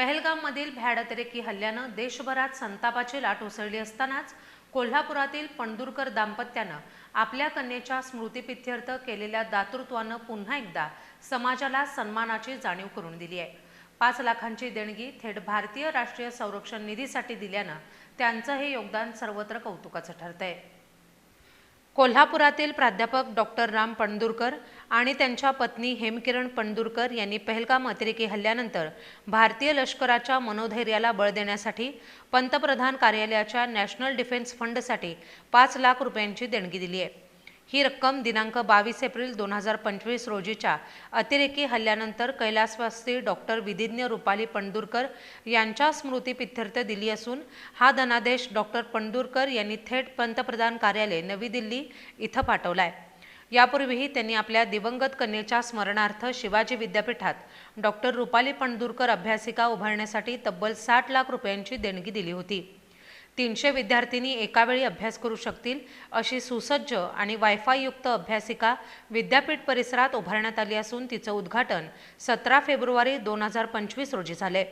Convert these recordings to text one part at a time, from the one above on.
पहलगाममधील भ्याडतरेकी हल्ल्यानं देशभरात संतापाची लाट उसळली असतानाच कोल्हापुरातील पणदुरकर दाम्पत्यानं आपल्या कन्येच्या स्मृतिपित्यर्थ केलेल्या दातृत्वानं पुन्हा एकदा समाजाला सन्मानाची जाणीव करून दिली आहे. पाच लाखांची देणगी थेट भारतीय राष्ट्रीय संरक्षण निधीसाठी दिल्यानं त्यांचं हे योगदान सर्वत्र कौतुकाचं ठरतंय. कोल्हापुरातील प्राध्यापक डॉक्टर राम पणदुरकर आणि त्यांच्या पत्नी हेमकिरण पणदुरकर यांनी पहलगाम अतिरेकी हल्ल्यानंतर भारतीय लष्कराच्या मनोधैर्याला बळ देण्यासाठी पंतप्रधान कार्यालयाच्या नॅशनल डिफेन्स फंडसाठी पाच लाख रुपयांची देणगी दिली आहे. ही रक्कम दिनांक बावीस एप्रिल दोन हजार पंचवीस रोजीच्या अतिरेकी हल्ल्यानंतर कैलासवासी डॉक्टर विधिज्ञ रुपाली पणदुरकर यांच्या स्मृतिपित्यर्थ दिली असून हा धनादेश डॉक्टर पणदुरकर यांनी थेट पंतप्रधान कार्यालय नवी दिल्ली इथं पाठवलाय. यापूर्वीही त्यांनी आपल्या दिवंगत कन्येच्या स्मरणार्थ शिवाजी विद्यापीठात डॉक्टर रुपाली पणदुरकर अभ्यासिका उभारण्यासाठी तब्बल साठ लाख रुपयांची देणगी दिली होती. तीनशे विद्यार्थिनी एकावेळी अभ्यास करू शकतील अशी सुसज्ज आणि वायफाययुक्त अभ्यासिका विद्यापीठ परिसरात उभारण्यात आली असून तिचं उद्घाटन सतरा फेब्रुवारी दोन हजार पंचवीस रोजी झाले.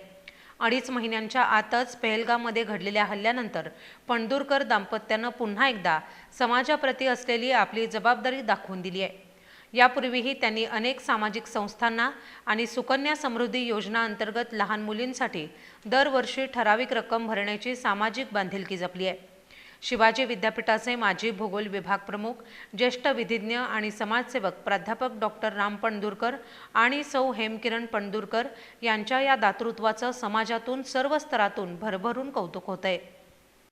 अडीच महिन्यांच्या आतच पेहलगाममध्ये घडलेल्या हल्ल्यानंतर पणदूरकर दाम्पत्यानं पुन्हा एकदा समाजाप्रती असलेली आपली जबाबदारी दाखवून दिली आहे यापूर्वीही त्यांनी अनेक सामाजिक संस्थांना आणि सुकन्या समृद्धी योजना अंतर्गत लहान मुलींसाठी दरवर्षी ठराविक रक्कम भरण्याची सामाजिक बांधिलकी जपली आहे. शिवाजी विद्यापीठाचे माजी भूगोल विभाग प्रमुख ज्येष्ठ विधिज्ञ आणि समाजसेवक प्राध्यापक डॉक्टर राम पणदुरकर आणि सौ हेमकिरण पणदुरकर यांच्या या दातृत्वाचं समाजातून सर्व स्तरातून भरभरून कौतुक होत आहे